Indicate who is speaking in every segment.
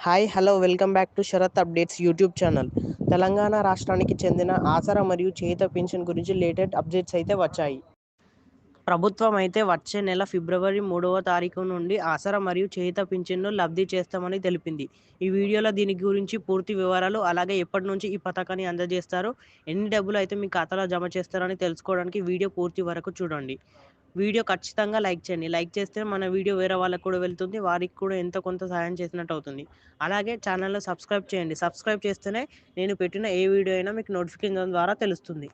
Speaker 1: Hi hello welcome back to Sarath updates YouTube channel Telangana రాష్ట్రానికి చెందిన ఆసరా మరియు చేత పెన్షన్ గురించి లేటెస్ట్ అప్డేట్స్ అయితే వచ్చాయి. ప్రభుత్వం అయితే వచ్చే నెల ఫిబ్రవరి మూడవ తారీఖు నుండి ఆసరా మరియు చేత పింఛన్ను లబ్ధి చేస్తామని తెలిపింది. ఈ వీడియోలో దీని గురించి పూర్తి వివరాలు అలాగే ఎప్పటి నుంచి ఈ పథకాన్ని అందజేస్తారు ఎన్ని డబ్బులు అయితే మీ ఖాతాలో జమ చేస్తారని తెలుసుకోవడానికి వీడియో పూర్తి వరకు చూడండి. వీడియో ఖచ్చితంగా లైక్ చేయండి. లైక్ చేస్తే మన వీడియో వేరే వాళ్ళకు కూడా వెళ్తుంది వారికి కూడా ఎంతో కొంత సహాయం చేసినట్టు అవుతుంది. అలాగే ఛానల్లో సబ్స్క్రైబ్ చేయండి. సబ్స్క్రైబ్ చేస్తేనే నేను పెట్టిన ఏ వీడియో అయినా మీకు నోటిఫికేషన్ ద్వారా తెలుస్తుంది.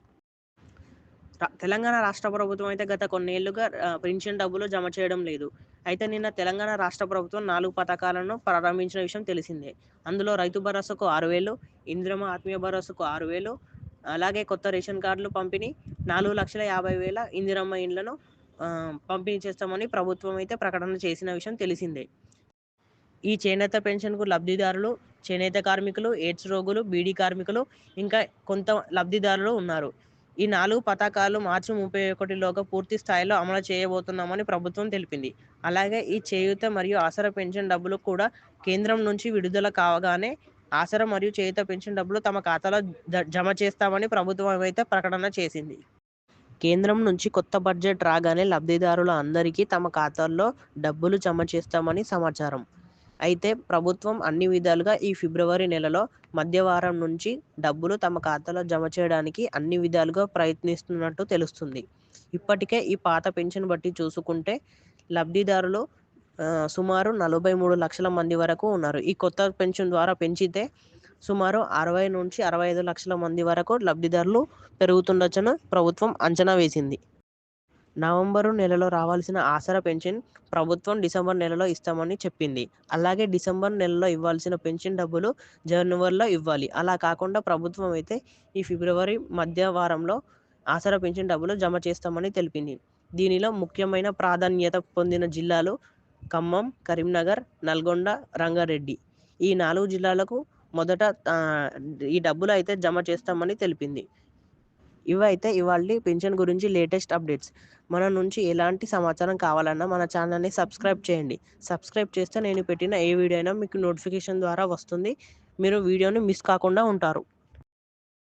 Speaker 1: తెలంగాణ రాష్ట్ర ప్రభుత్వం అయితే గత కొన్నేళ్ళుగా పెన్షన్ డబ్బులు జమ చేయడం లేదు. అయితే నిన్న తెలంగాణ రాష్ట్ర ప్రభుత్వం నాలుగు పథకాలను ప్రారంభించిన విషయం తెలిసిందే. అందులో రైతు భరోసాకు ఆరు వేలు ఇంద్రమ ఆత్మీయ భరోసాకు ఆరు వేలు అలాగే కొత్త రేషన్ కార్డులు పంపిణీ నాలుగు లక్షల యాభై వేల ఇందిరమ్మ ఇండ్లను పంపిణీ చేస్తామని ప్రభుత్వం అయితే ప్రకటన చేసిన విషయం తెలిసిందే. ఈ చేనేత పెన్షన్కు లబ్ధిదారులు చేనేత కార్మికులు ఎయిడ్స్ రోగులు బీడీ కార్మికులు ఇంకా కొంత లబ్ధిదారులు ఉన్నారు. ఈ నాలుగు పథకాలు మార్చి ముప్పై ఒకటిలోగా పూర్తి స్థాయిలో అమలు చేయబోతున్నామని ప్రభుత్వం తెలిపింది. అలాగే ఈ చేయూత మరియు ఆసరా పెన్షన్ డబ్బులు కూడా కేంద్రం నుంచి విడుదల కావగానే ఆసరా మరియు చేయూత పెన్షన్ డబ్బులు తమ ఖాతాలో జ- జమ చేస్తామని ప్రభుత్వం అయితే ప్రకటన చేసింది. కేంద్రం నుంచి కొత్త బడ్జెట్ రాగానే లబ్ధిదారుల అందరికీ తమ ఖాతాల్లో డబ్బులు జమ చేస్తామని సమాచారం. అయితే ప్రభుత్వం అన్ని విధాలుగా ఈ ఫిబ్రవరి నెలలో మధ్యవారం నుంచి డబ్బులు తమ ఖాతాలో జమ చేయడానికి అన్ని విధాలుగా ప్రయత్నిస్తున్నట్టు తెలుస్తుంది. ఇప్పటికే ఈ పాత పెన్షన్ బట్టి చూసుకుంటే లబ్ధిదారులు సుమారు నలభై మూడు లక్షల మంది వరకు ఉన్నారు. ఈ కొత్త పెన్షన్ ద్వారా పెంచితే సుమారు అరవై నుంచి అరవై ఐదు లక్షల మంది వరకు లబ్ధిదారులు పెరుగుతుండొచ్చని ప్రభుత్వం అంచనా వేసింది. నవంబరు నెలలో రావాల్సిన ఆసరా పెన్షన్ ప్రభుత్వం డిసెంబర్ నెలలో ఇస్తామని చెప్పింది. అలాగే డిసెంబర్ నెలలో ఇవ్వాల్సిన పెన్షన్ డబ్బులు జనవరిలో ఇవ్వాలి. అలా కాకుండా ప్రభుత్వం అయితే ఈ ఫిబ్రవరి మధ్య వారంలో ఆసరా పెన్షన్ డబ్బులు జమ చేస్తామని తెలిపింది. దీనిలో ముఖ్యమైన ప్రాధాన్యత పొందిన జిల్లాలు ఖమ్మం కరీంనగర్ నల్గొండ రంగారెడ్డి. ఈ నాలుగు జిల్లాలకు మొదట ఈ డబ్బులు అయితే జమ చేస్తామని తెలిపింది. ఇవైతే ఇవాళ పెన్షన్ గురించి లేటెస్ట్ అప్డేట్స్. మన నుంచి ఎలాంటి సమాచారం కావాలన్నా మన ఛానల్ని సబ్స్క్రైబ్ చేయండి. సబ్స్క్రైబ్ చేస్తే నేను పెట్టిన ఏ వీడియో అయినా మీకు నోటిఫికేషన్ ద్వారా వస్తుంది. మీరు వీడియోని మిస్ కాకుండా ఉంటారు.